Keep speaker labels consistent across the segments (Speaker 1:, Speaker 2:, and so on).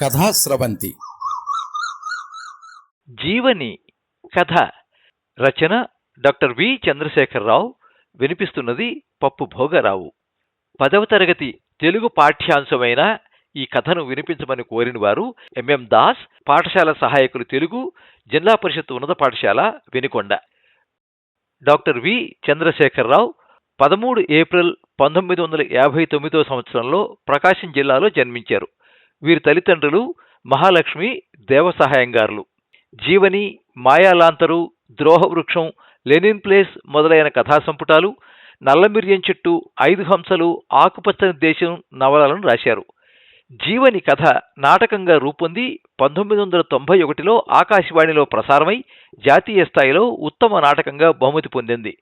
Speaker 1: కథాస్రవంతి
Speaker 2: జీవని కథ రచన doctor V Chandrashekar Rao. వినిపిస్తున్నది పప్పు భోగరావు. పదవ తరగతి తెలుగు పాఠ్యాంశమైన ఈ కథను వినిపించమని కోరిన వారు ఎంఎం దాస్ పాఠశాల సహాయకులు తెలుగు జిల్లా పరిషత్ ఉన్నత పాఠశాల వెనుకొండ. డాక్టర్ వి చంద్రశేఖరరావు పదమూడు ఏప్రిల్ పంతొమ్మిది వందల యాభై తొమ్మిదో సంవత్సరంలో ప్రకాశం జిల్లాలో జన్మించారు. వీరి తల్లిదండ్రులు మహాలక్ష్మి దేవసహాయంగారులు. జీవని మాయాలాంతరు ద్రోహవృక్షం లెనిన్ ప్లేస్ మొదలైన కథా సంపుటాలు నల్లమిర్యం చెట్టు ఐదు హంసలు ఆకుపచ్చని దేశం నవలలను రాశారు. జీవని కథ నాటకంగా రూపొంది పంతొమ్మిది వందల తొంభై ఒకటిలో ఆకాశవాణిలో ప్రసారమై జాతీయ స్థాయిలో ఉత్తమ నాటకంగా బహుమతి పొందింది.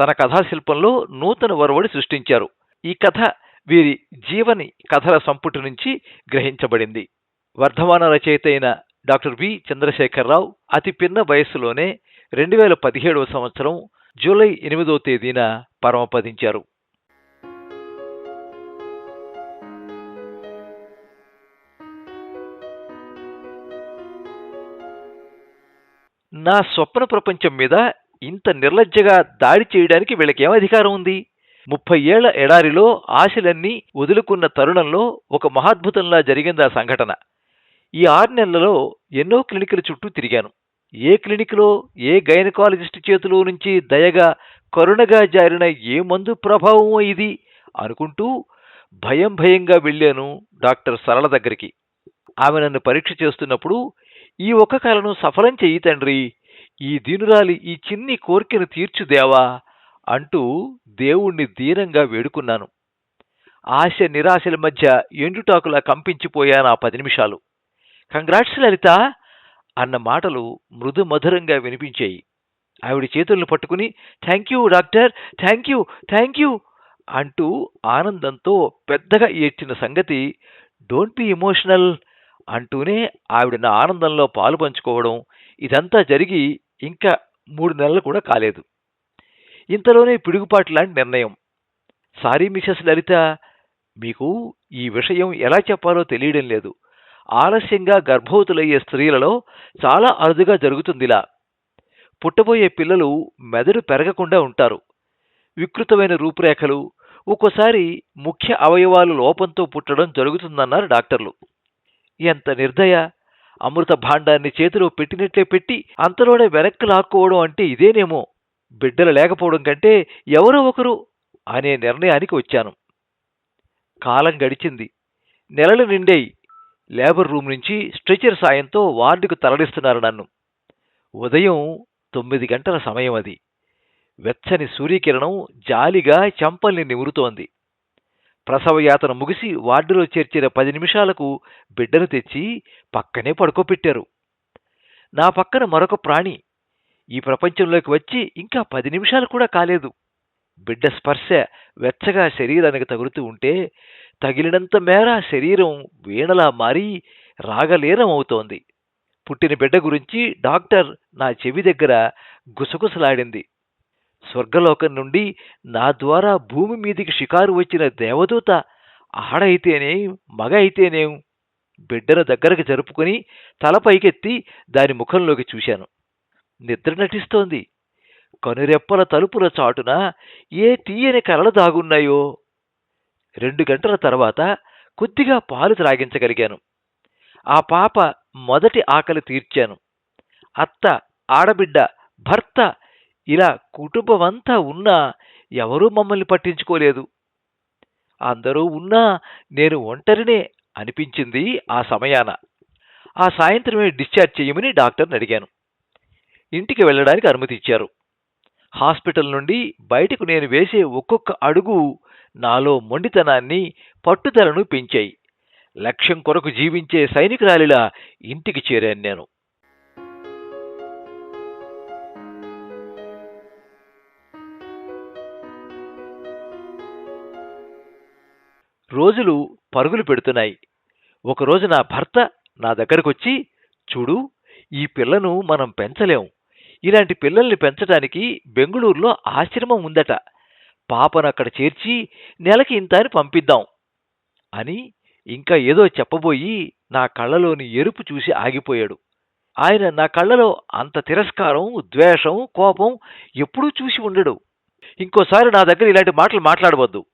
Speaker 2: తన కథాశిల్పంలో నూతన ఒరవడి సృష్టించారు. ఈ కథ వీరి జీవని కథల సంపుటి నుంచి గ్రహించబడింది. వర్ధమాన రచయిత అయిన డాక్టర్ వి చంద్రశేఖరరావు అతి పిన్న వయస్సులోనే రెండు వేల పదిహేడవ సంవత్సరం జూలై ఎనిమిదవ తేదీన పరమపదించారు. నా స్వప్న ప్రపంచం మీద ఇంత నిర్లజ్జగా దాడి చేయడానికి వీళ్ళకేం అధికారం ఉంది? ముప్పై ఏళ్ళ ఎడారిలో ఆశలన్నీ వదులుకున్న తరుణంలో ఒక మహాద్భుతంలా జరిగింది ఆ సంఘటన. ఈ ఆరు నెలలలో ఎన్నో క్లినిక్ల చుట్టూ తిరిగాను. ఏ క్లినిక్లో ఏ గైనకాలజిస్ట్ చేతిలో నుంచి దయగా కరుణగా జారిన ఏ మందు ప్రభావమో ఇది అనుకుంటూ భయం భయంగా వెళ్ళాను డాక్టర్ సరళ దగ్గరికి. ఆమె నన్ను పరీక్ష చేస్తున్నప్పుడు ఈ ఒక్క కలను సఫలం చెయ్యి తండ్రి. ఈ దీనురాలి ఈ చిన్ని కోరికను తీర్చుదేవా. అంటూ దేవుణ్ణి ధీరంగా వేడుకున్నాను. ఆశ నిరాశల మధ్య ఎండుటాకులా కంపించిపోయాను ఆ పది నిమిషాలు. కంగ్రాట్స్ లలిత! అన్న మాటలు మృదు మధురంగా వినిపించాయి. ఆవిడ చేతులను పట్టుకుని thank you doctor! Thank you! Thank you! అంటూ ఆనందంతో పెద్దగా ఏడ్చిన సంగతి డోంట్ బి ఎమోషనల్ అంటూనే ఆవిడ నా ఆనందంలో పాలు పంచుకోవడం ఇదంతా జరిగి ఇంకా మూడు నెలలు కూడా కాలేదు. ఇంతలోనే పిడుగుపాటు లాంటి నిర్ణయం. సారీ మిసెస్ లలిత మీకు ఈ విషయం ఎలా చెప్పాలో తెలియడం లేదు. ఆలస్యంగా గర్భవతులయ్యే స్త్రీలలో చాలా అరుదుగా జరుగుతుందిలా. పుట్టబోయే పిల్లలు మెదడు పెరగకుండా ఉంటారు. వికృతమైన రూపురేఖలు ఒక్కోసారి ముఖ్య అవయవాలు లోపంతో పుట్టడం జరుగుతుందన్నారు డాక్టర్లు. ఎంత నిర్దయ! అమృత భాండాన్ని చేతిలో పెట్టినట్లే పెట్టి అంతలోనే వెనక్కి లాక్కోవడం అంటే ఇదేనేమో! బిడ్డలు లేకపోవడం కంటే ఎవరో ఒకరు అనే నిర్ణయానికి వచ్చాను. కాలం గడిచింది. నెలలు నిండేయి. లేబర్ రూమ్ నుంచి స్ట్రెచర్ సాయంతో వార్డుకు తరలిస్తున్నారు నన్ను. ఉదయం తొమ్మిది గంటల సమయం అది. వెచ్చని సూర్యకిరణం జాలిగా చెంపల్ని నిమురుతోంది. ప్రసవయాతన ముగిసి వార్డులో చేర్చిన పది నిమిషాలకు బిడ్డను తెచ్చి పక్కనే పడుకోపెట్టారు నా పక్కన మరొక ప్రాణి ఈ ప్రపంచంలోకి వచ్చి ఇంకా పది నిమిషాలు కూడా కాలేదు. బిడ్డ స్పర్శ వెచ్చగా శరీరానికి తగులుతూ ఉంటే తగిలినంత మేర శరీరం వీణలా మారి రాగలేరం అవుతోంది. పుట్టిన బిడ్డ గురించి డాక్టర్ నా చెవి దగ్గర గుసగుసలాడింది. స్వర్గలోకం నుండి నా ద్వారా భూమి మీదికి షికారు వచ్చిన దేవదూత ఆడైతేనే మగ అయితేనేం బిడ్డను దగ్గరకు జరుపుకుని తల పైకెత్తి దాని ముఖంలోకి చూశాను. నిద్ర నటిస్తోంది. కనురెప్పల తలుపుల చాటున ఏ తీయని కలలు దాగున్నాయో. రెండు గంటల తర్వాత కొద్దిగా పాలు త్రాగించగలిగాను. ఆ పాప మొదటి ఆకలి తీర్చాను. అత్త ఆడబిడ్డ భర్త ఇలా కుటుంబమంతా ఉన్నా ఎవరూ మమ్మల్ని పట్టించుకోలేదు. అందరూ ఉన్నా నేను ఒంటరినే అనిపించింది ఆ సమయాన. ఆ సాయంత్రమే డిశ్చార్జ్ చేయమని డాక్టర్ని అడిగాను. ఇంటికి వెళ్ళడానికి అనుమతి ఇచ్చారు. హాస్పిటల్ నుండి బయటకు నేను వేసే ఒక్కొక్క అడుగు నాలో మొండితనాన్ని పట్టుదలను పెంచాయి. లక్ష్యం కొరకు జీవించే సైనికురాలిలా ఇంటికి చేరాను నేను. రోజులు పరుగులు పెడుతున్నాయి. ఒకరోజు నా భర్త నా దగ్గరకొచ్చి చూడు ఈ పిల్లను మనం పెంచలేం. ఇలాంటి పిల్లల్ని పెంచడానికి బెంగుళూరులో ఆశ్రమం ఉందట. పాపను అక్కడ చేర్చి నెలకి ఇంత అని పంపిద్దాం అని ఇంకా ఏదో చెప్పబోయి నా కళ్ళలోని ఎరుపు చూసి ఆగిపోయాడు. ఆయన నా కళ్ళలో అంత తిరస్కారం ద్వేషం కోపం ఎప్పుడూ చూసి ఉండడు. ఇంకోసారి నా దగ్గర ఇలాంటి మాటలు మాట్లాడవద్దు.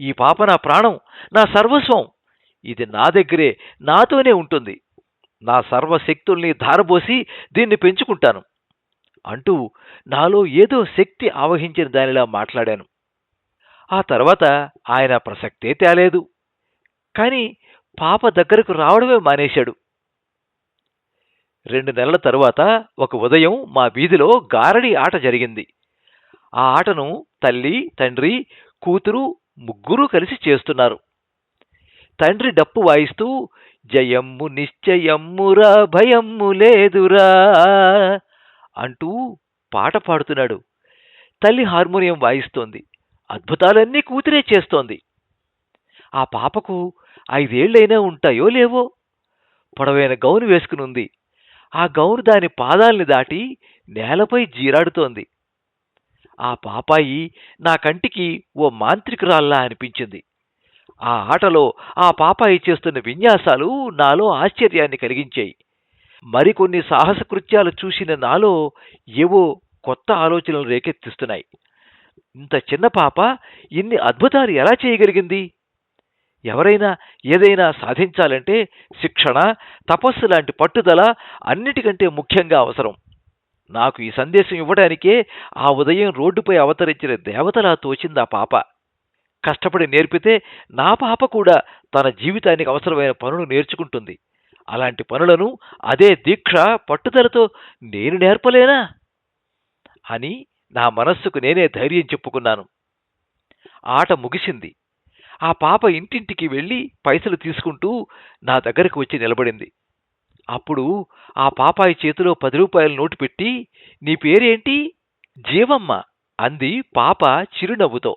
Speaker 2: ఈ పాప నా ప్రాణం నా సర్వస్వం. ఇది నా దగ్గరే నాతోనే ఉంటుంది. నా సర్వశక్తుల్ని ధారబోసి దీన్ని పెంచుకుంటాను. అంటూ నాలో ఏదో శక్తి ఆవహించిన దానిలా మాట్లాడాను. ఆ తర్వాత ఆయన ప్రసక్తే తేలేదు. కాని పాప దగ్గరకు రావడమే మానేశాడు. రెండు నెలల తరువాత ఒక ఉదయం మా వీధిలో గారడి ఆట జరిగింది. ఆ ఆటను తల్లి తండ్రి కూతురు ముగ్గురూ కలిసి చేస్తున్నారు. తండ్రి డప్పు వాయిస్తూ జయమ్ము నిశ్చయమ్మురా భయమ్ము లేదురా అంటూ పాట పాడుతున్నాడు. తల్లి హార్మోనియం వాయిస్తోంది. అద్భుతాలన్నీ కూతురే చేస్తోంది. ఆ పాపకు ఐదేళ్ళైనా ఉంటాయో లేవో? పొడవైన గౌను వేసుకునుంది. ఆ గౌను దాని పాదాల్ని దాటి నేలపై జీరాడుతోంది. ఆ పాపాయి నా కంటికి ఓ మాంత్రికురాల్లా అనిపించింది. ఆ ఆటలో ఆ పాపాయి చేస్తున్న విన్యాసాలు నాలో ఆశ్చర్యాన్ని కలిగించాయి. మరికొన్ని సాహస కృత్యాలు చూసిన నాలో ఏవో కొత్త ఆలోచనలు రేకెత్తిస్తున్నాయి. ఇంత చిన్న పాప ఇన్ని అద్భుతాలు ఎలా చేయగలిగింది? ఎవరైనా ఏదైనా సాధించాలంటే శిక్షణ తపస్సు లాంటి పట్టుదల అన్నిటికంటే ముఖ్యంగా అవసరం. నాకు ఈ సందేశం ఇవ్వడానికే ఆ ఉదయం రోడ్డుపై అవతరించిన దేవతలా తోచింది ఆ పాప. కష్టపడి నేర్పితే నా పాప కూడా తన జీవితానికి అవసరమైన పనులు నేర్చుకుంటుంది. అలాంటి పనులను అదే దీక్ష పట్టుదలతో నేను నేర్పలేనా? అని నా మనస్సుకు నేనే ధైర్యం చెప్పుకున్నాను. ఆట ముగిసింది. ఆ పాప ఇంటింటికి వెళ్ళి పైసలు తీసుకుంటూ నా దగ్గరకు వచ్చి నిలబడింది. అప్పుడు ఆ పాపాయి చేతిలో పది రూపాయల నోటు పెట్టి నీ పేరేంటి? జీవమ్మ అంది పాప చిరునవ్వుతో.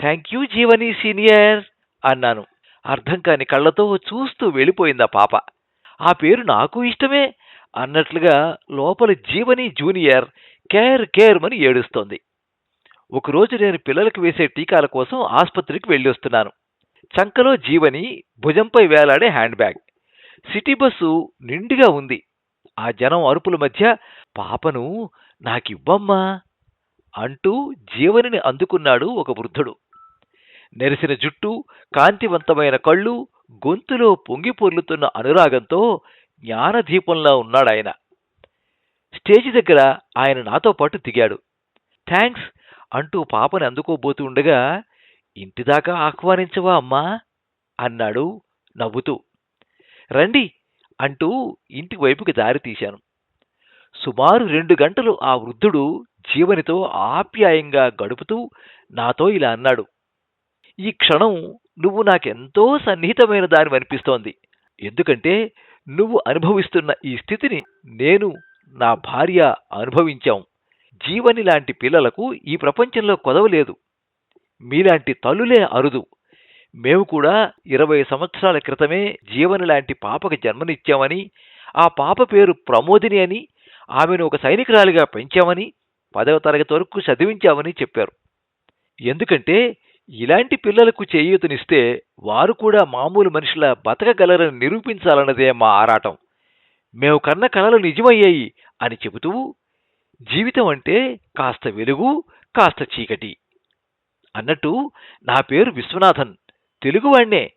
Speaker 2: థ్యాంక్ యూ జీవని సీనియర్ అన్నాను. అర్థం కాని కళ్ళతో చూస్తూ వెళ్ళిపోయింది ఆ పాప. ఆ పేరు నాకు ఇష్టమే అన్నట్లుగా లోపల జీవని జూనియర్ కేర్ కేర్ అని ఏడుస్తోంది. ఒకరోజు నేను పిల్లలకు వేసే టీకాల కోసం ఆసుపత్రికి వెళ్ళి వస్తున్నాను చంకలో జీవని భుజంపై వేలాడే హ్యాండ్ బ్యాగ్ సిటీ బస్సు నిండుగా ఉంది. ఆ జనం అరుపుల మధ్య పాపను నాకివ్వమ్మా అంటూ జీవనిని అందుకున్నాడు ఒక వృద్ధుడు. నెరిసిన జుట్టు కాంతివంతమైన కళ్ళు గొంతులో పొంగి పొర్లుతున్న అనురాగంతో జ్ఞానదీపంలా ఉన్నాడాయన. స్టేజి దగ్గర ఆయన నాతో పాటు దిగాడు. థ్యాంక్స్ అంటూ పాపని అందుకోబోతుండగా ఇంటిదాకా ఆహ్వానించవా అమ్మా? అన్నాడు నవ్వుతూ. రండి అంటూ ఇంటి వైపుకి దారి తీశాను. సుమారు రెండు గంటలు ఆ వృద్ధుడు జీవనితో ఆప్యాయంగా గడుపుతూ నాతో ఇలా అన్నాడు. ఈ క్షణం నువ్వు నాకెంతో సన్నిహితమైన దాని అనిపిస్తోంది. ఎందుకంటే నువ్వు అనుభవిస్తున్న ఈ స్థితిని నేను నా భార్య అనుభవించాం. జీవని లాంటి పిల్లలకు ఈ ప్రపంచంలో కొదవలేదు. మీలాంటి తల్లులే అరుదు. మేము కూడా ఇరవై సంవత్సరాల క్రితమే జీవని లాంటి పాపకు జన్మనిచ్చామని ఆ పాప పేరు ప్రమోదిని అని ఆమెను ఒక సైనికురాలిగా పెంచామని పదవ తరగతి వరకు చదివించామని చెప్పారు. ఎందుకంటే ఇలాంటి పిల్లలకు చేయూతనిస్తే వారు కూడా మామూలు మనుషుల బతకగలరని నిరూపించాలన్నదే మా ఆరాటం. మేము కన్న కళలు నిజమయ్యాయి అని చెబుతూ జీవితం అంటే కాస్త వెలుగు కాస్త చీకటి అన్నట్టు నా పేరు విశ్వనాథన్. తెలుగువాణ్ణే.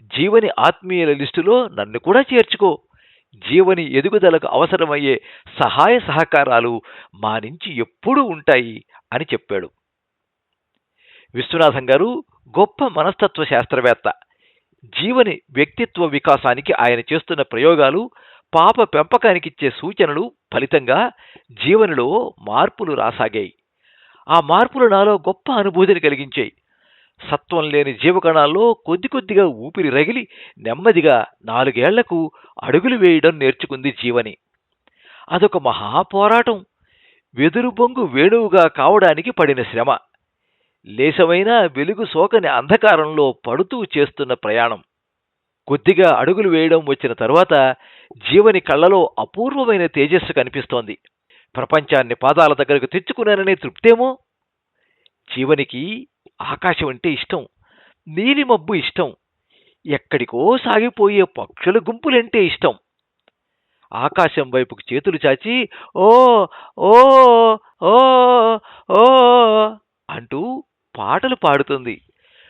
Speaker 2: జీవని ఆత్మీయుల లిస్టులో నన్ను కూడా చేర్చుకో. జీవని ఎదుగుదలకు అవసరమయ్యే సహాయ సహకారాలు మా నుంచి ఎప్పుడూ ఉంటాయి అని చెప్పాడు. విశ్వనాథం గారు గొప్ప మనస్తత్వ శాస్త్రవేత్త. జీవని వ్యక్తిత్వ వికాసానికి ఆయన చేస్తున్న ప్రయోగాలు పాప పెంపకానికిచ్చే సూచనలు ఫలితంగా జీవనిలో మార్పులు రాసాగాయి. ఆ మార్పులు నాలో గొప్ప అనుభూతిని కలిగించాయి. సత్వం లేని జీవకణాల్లో కొద్ది కొద్దిగా ఊపిరి రగిలి నెమ్మదిగా నాలుగేళ్ళకు అడుగులు వేయడం నేర్చుకుంది జీవని. అదొక మహాపోరాటం. వెదురు బొంగు వేణువుగా కావడానికి పడిన శ్రమ. లేశమైన వెలుగు సోకని అంధకారంలో పడుతూ చేస్తున్న ప్రయాణం. కొద్దిగా అడుగులు వేయడం వచ్చిన తరువాత జీవని కళ్ళలో అపూర్వమైన తేజస్సు కనిపిస్తోంది. ప్రపంచాన్ని పాదాల దగ్గరకు తెచ్చుకున్నాననే తృప్తేమో? జీవనికి ఆకాశం అంటే ఇష్టం నీలిమబ్బు ఇష్టం ఎక్కడికో సాగిపోయే పక్షుల గుంపులంటే ఇష్టం. ఆకాశం వైపుకు చేతులు చాచి ఓ ఓ ఓ ఓ అంటూ పాటలు పాడుతుంది.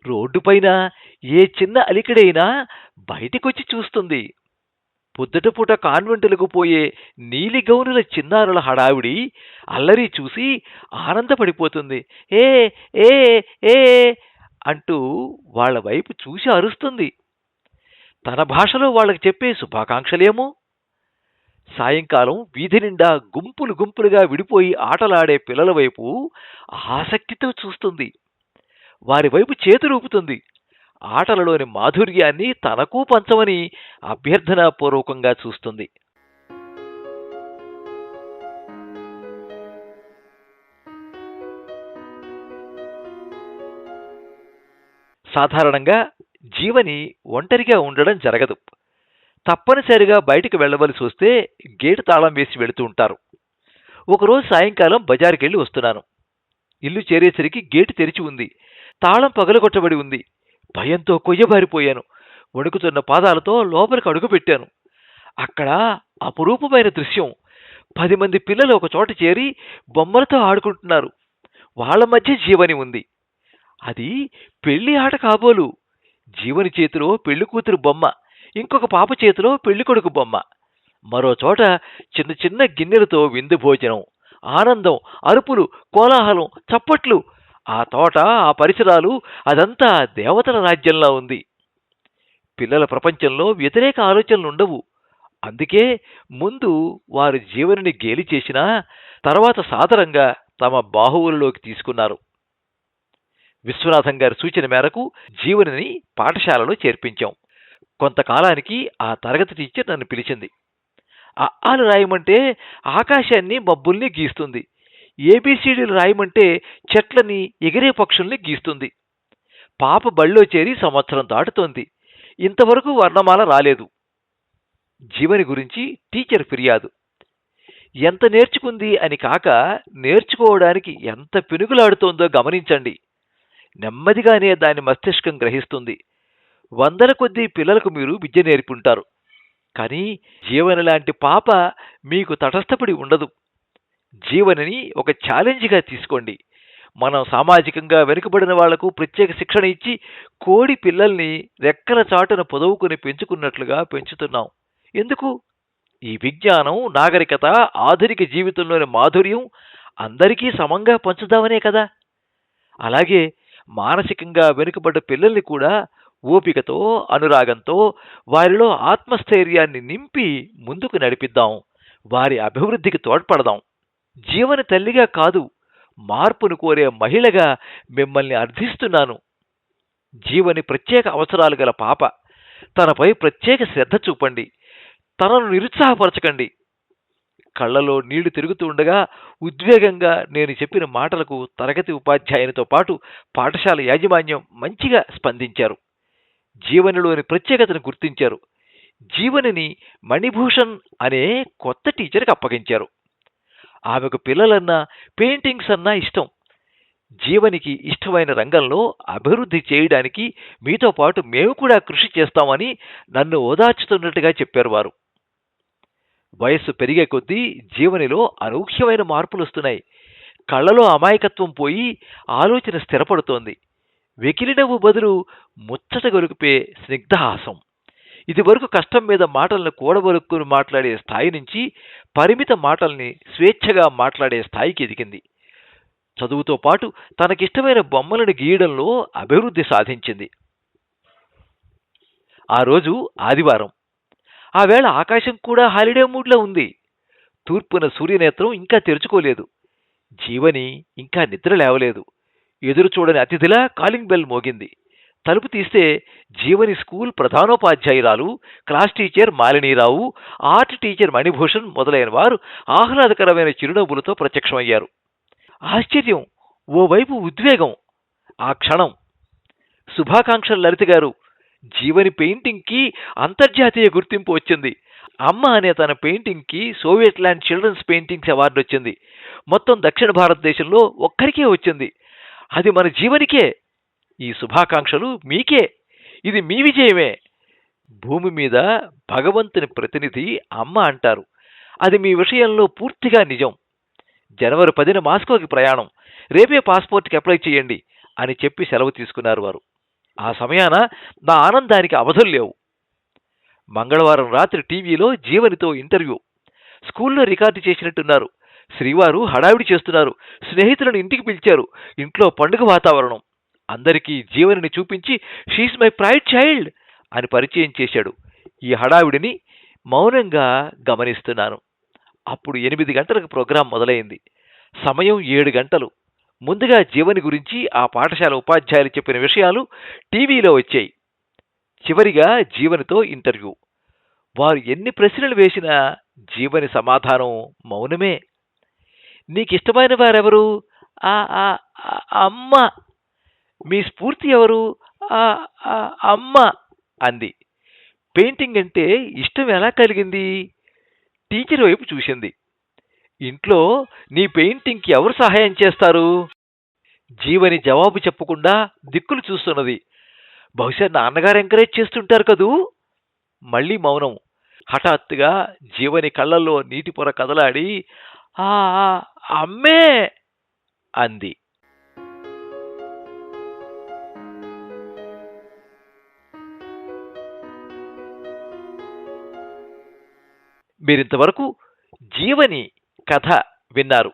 Speaker 2: రోడ్డుపైన ఏ చిన్న అలికిడైనా బయటికొచ్చి చూస్తుంది. పొద్దుటపూట కాన్వెంటులకు పోయే నీలి గౌనుల చిన్నారుల హడావిడి అల్లరి చూసి ఆనందపడిపోతుంది. ఏ ఏ ఏ అంటూ వాళ్ళ వైపు చూసి అరుస్తుంది. తన భాషలో వాళ్ళకి చెప్పే శుభాకాంక్షలేమో? సాయంకాలం వీధి నిండా గుంపులు గుంపులుగా విడిపోయి ఆటలాడే పిల్లల వైపు ఆసక్తితో చూస్తుంది. వారి వైపు చేతులూపుతుంది ఆటలలోని మాధుర్యాన్ని తనకు పంచమని అభ్యర్థనాపూర్వకంగా చూస్తుంది. సాధారణంగా జీవని ఒంటరిగా ఉండడం జరగదు. తప్పనిసరిగా బయటికి వెళ్ళవలసి వస్తే గేటు తాళం వేసి వెళుతూ ఉంటారు. ఒకరోజు సాయంకాలం బజారుకెళ్ళి వస్తున్నాను. ఇల్లు చేరేసరికి గేటు తెరిచి ఉంది. తాళం పగలగొట్టబడి ఉంది. భయంతో కొయ్యబారిపోయాను. వణుకుతున్న పాదాలతో లోపలికి అడుగుపెట్టాను అక్కడ అపురూపమైన దృశ్యం. పది మంది పిల్లలు ఒక చోట చేరి బొమ్మలతో ఆడుకుంటున్నారు. వాళ్ళ మధ్య జీవని ఉంది. అది పెళ్ళి ఆట కాబోలు. జీవని చేతిలో పెళ్ళి కూతురు బొమ్మ. ఇంకొక పాప చేతిలో పెళ్ళి కొడుకు బొమ్మ. మరో చోట చిన్న చిన్న గిన్నెలతో విందు భోజనం. ఆనందం అరుపులు కోలాహలం చప్పట్లు ఆ తోట ఆ పరిసరాలు అదంతా దేవతల రాజ్యంలా ఉంది. పిల్లల ప్రపంచంలో వ్యతిరేక ఆలోచనలు ఉండవు. అందుకే ముందు వారు జీవనిని గేలి చేసినా తర్వాత సాదరంగా తమ బాహువులలోకి తీసుకున్నారు. విశ్వనాథం గారి సూచన మేరకు జీవనిని పాఠశాలలో చేర్పించాం. కొంతకాలానికి ఆ తరగతి టీచర్ నన్ను పిలిచింది. అఆలు రాయమంటే ఆకాశాన్ని మబ్బుల్ని గీస్తుంది. ఏబీసీడీలు రాయమంటే చెట్లని ఎగిరే పక్షుల్ని గీస్తుంది. పాప బళ్ళో చేరి సంవత్సరం దాటుతోంది. ఇంతవరకు వర్ణమాల రాలేదు. జీవని గురించి టీచర్ ఫిర్యాదు. ఎంత నేర్చుకుంది అని కాక నేర్చుకోవడానికి ఎంత పెనుగులాడుతోందో గమనించండి. నెమ్మదిగానే దాని మస్తిష్కం గ్రహిస్తుంది. వందల కొద్దీ పిల్లలకు మీరు విద్య నేర్పుంటారు. కానీ జీవన లాంటి పాప మీకు తటస్థపడి ఉండదు. జీవనని ఒక ఛాలెంజ్గా తీసుకోండి. మనం సామాజికంగా వెనుకబడిన వాళ్ళకు ప్రత్యేక శిక్షణ ఇచ్చి కోడి పిల్లల్ని రెక్కల చాటున పొదవుకుని పెంచుకున్నట్లుగా పెంచుతున్నాం. ఎందుకు? ఈ విజ్ఞానం నాగరికత ఆధునిక జీవితంలోని మాధుర్యం అందరికీ సమంగా పంచుదామనే కదా. అలాగే మానసికంగా వెనుకబడ్డ పిల్లల్ని కూడా ఓపికతో అనురాగంతో వారిలో ఆత్మస్థైర్యాన్ని నింపి ముందుకు నడిపిద్దాం. వారి అభివృద్ధికి తోడ్పడదాం. జీవన తల్లిగా కాదు మార్పును కోరే మహిళగా మిమ్మల్ని అర్థిస్తున్నాను. జీవని ప్రత్యేక అవసరాలు గల పాప తనపై ప్రత్యేక శ్రద్ధ చూపండి. తనను నిరుత్సాహపరచకండి. కళ్ళలో నీళ్ళు తిరుగుతూ ఉండగా ఉద్వేగంగా నేను చెప్పిన మాటలకు తరగతి ఉపాధ్యాయునితో పాటు పాఠశాల యాజమాన్యం మంచిగా స్పందించారు. జీవనిలోని ప్రత్యేకతను గుర్తించారు. జీవనిని మణిభూషణ్ అనే కొత్త టీచర్కి అప్పగించారు. ఆమెకు పిల్లలన్నా పెయింటింగ్స్ అన్నా ఇష్టం. జీవనికి ఇష్టమైన రంగంలో అభివృద్ధి చేయడానికి మీతో పాటు మేము కూడా కృషి చేస్తామని నన్ను ఓదార్చుతున్నట్టుగా చెప్పారు వారు. వయస్సు పెరిగే కొద్దీ జీవనిలో అనూహ్యమైన మార్పులు వస్తున్నాయి. కళ్ళలో అమాయకత్వం పోయి ఆలోచన స్థిరపడుతోంది. వెకిలినవ్వు బదులు ముచ్చట గొలిపే స్నిగ్ధహాసం. ఇదివరకు కష్టం మీద మాటలను కూడబలుక్కుని మాట్లాడే స్థాయి నుంచి పరిమిత మాటల్ని స్వేచ్ఛగా మాట్లాడే స్థాయికి ఎదిగింది. చదువుతో పాటు తనకిష్టమైన బొమ్మలను గీయడంలో అభివృద్ధి సాధించింది. ఆ రోజు ఆదివారం. ఆ వేళ ఆకాశం కూడా హాలిడే మూడ్లో ఉంది. తూర్పున సూర్యనేత్రం ఇంకా తెరుచుకోలేదు. జీవని ఇంకా నిద్ర లేవలేదు. ఎదురు చూడని అతిథిలా కాలింగ్ బెల్ మోగింది. తలుపు తీస్తే Jeevani school ప్రధానోపాధ్యాయురాలు class teacher Malini Rao art teacher Manibhushan మొదలైన వారు ఆహ్లాదకరమైన చిరునవ్వులతో ప్రత్యక్షమయ్యారు. ఆశ్చర్యం! ఓవైపు ఉద్వేగం! ఆ క్షణం! శుభాకాంక్షలు లలిత గారు! జీవని పెయింటింగ్కి అంతర్జాతీయ గుర్తింపు వచ్చింది. అమ్మ అనే తన పెయింటింగ్కి Soviet land children's paintings award వచ్చింది. మొత్తం దక్షిణ భారతదేశంలో ఒక్కరికే వచ్చింది. అది మన జీవనికే! ఈ శుభాకాంక్షలు మీకే. ఇది మీ విజయమే. భూమి మీద భగవంతుని ప్రతినిధి అమ్మ అంటారు. అది మీ విషయంలో పూర్తిగా నిజం. జనవరి పదిన మాస్కోకి ప్రయాణం. రేపే పాస్పోర్ట్కి అప్లై చేయండి అని చెప్పి సెలవు తీసుకున్నారు వారు. ఆ సమయాన నా ఆనందానికి అవధులు లేవు. మంగళవారం రాత్రి టీవీలో జీవనితో ఇంటర్వ్యూ. స్కూల్లో రికార్డు చేసినట్టున్నారు. శ్రీవారు హడావిడి చేస్తున్నారు. స్నేహితులను ఇంటికి పిలిచారు. ఇంట్లో పండుగ వాతావరణం. అందరికీ జీవనిని చూపించి షీఈ్ మై ప్రైడ్ చైల్డ్ అని పరిచయం చేశాడు. ఈ హడావిడిని మౌనంగా గమనిస్తున్నాను. అప్పుడు ఎనిమిది గంటలకు ప్రోగ్రాం మొదలైంది. సమయం ఏడు గంటలు. ముందుగా జీవని గురించి ఆ పాఠశాల ఉపాధ్యాయులు చెప్పిన విషయాలు టీవీలో వచ్చాయి. చివరిగా జీవనితో ఇంటర్వ్యూ. వారు ఎన్ని ప్రశ్నలు వేసినా జీవని సమాధానం మౌనమే. నీకిష్టమైన వారెవరు? ఆ ఆ ఆ అమ్మ మీ స్ఫూర్తి ఎవరు? అమ్మ అంది. పెయింటింగ్ అంటే ఇష్టం ఎలా కలిగింది? టీచర్ వైపు చూసింది. ఇంట్లో నీ పెయింటింగ్కి ఎవరు సహాయం చేస్తారు? జీవని జవాబు చెప్పకుండా దిక్కులు చూస్తున్నది. బహుశా నాన్నగారు ఎంకరేజ్ చేస్తుంటారు కదూ? మళ్ళీ మౌనం. హఠాత్తుగా జీవని కళ్ళల్లో నీటి పొర కదలాడి ఆ, అమ్మే అంది. మీరింతవరకు జీవని కథ విన్నారు.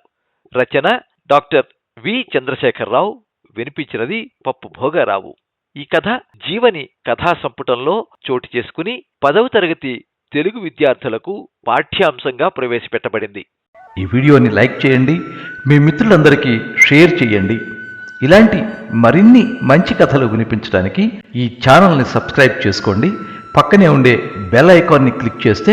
Speaker 2: రచన డాక్టర్ వి. చంద్రశేఖరరావు. వినిపించినది పప్పు భోగారావు. ఈ కథ జీవని కథా సంపుటంలో చోటు చేసుకుని పదవ తరగతి తెలుగు విద్యార్థులకు పాఠ్యాంశంగా ప్రవేశపెట్టబడింది.
Speaker 1: ఈ వీడియోని లైక్ చేయండి మీ మిత్రులందరికీ షేర్ చేయండి. ఇలాంటి మరిన్ని మంచి కథలు వినిపించడానికి ఈ ఛానల్ని సబ్స్క్రైబ్ చేసుకోండి. పక్కనే ఉండే బెల్ ఐకాన్ని క్లిక్ చేస్తే